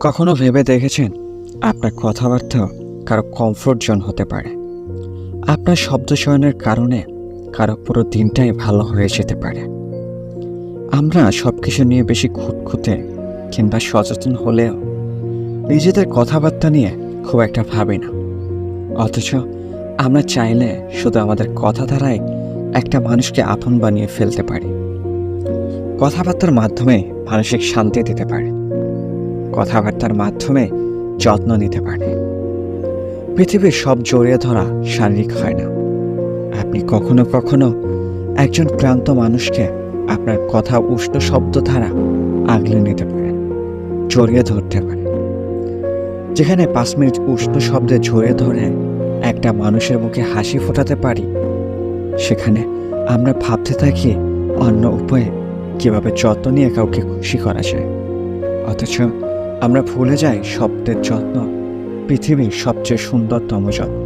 কখনো ভেবে দেখেছেন? আপনার কথাবার্তা কারও কমফোর্ট জোন হতে পারে। আপনার শব্দ চয়নের কারণে কারও পুরো দিনটাই ভালো হয়ে যেতে পারে। আমরা সব কিছু নিয়ে বেশি খুঁতখুঁতে কিংবা সচেতন হলেও নিজেদের কথাবার্তা নিয়ে খুব একটা ভাবি না। অথচ আমরা চাইলে শুধু আমাদের কথা দ্বারাই একটা মানুষকে আপন বানিয়ে ফেলতে পারি। কথাবার্তার মাধ্যমে মানসিক শান্তি দিতে পারে। কথাবার্তার মাধ্যমে যত্ন নিতে পারে। পৃথিবীর সব জড়িয়ে ধরা শারীরিক হয় না। আপনি কখনো কখনো একজন ক্লান্ত মানুষকে আপনার কথা উষ্ণ শব্দ দ্বারা আগলে নিতে পারেন, জড়িয়ে ধরতে পারেন। যেখানে পাঁচ মিনিট উষ্ণ শব্দে জড়িয়ে ধরে একটা মানুষের মুখে হাসি ফোটাতে পারি, সেখানে আমরা ভাবতে থাকি অন্য উপায়ে কীভাবে যত্ন নিয়ে কাউকে খুশি করা যায়। অথচ আমরা ভুলে যাই শব্দের যত্ন পৃথিবীর সবচেয়ে সুন্দরতম যত্ন।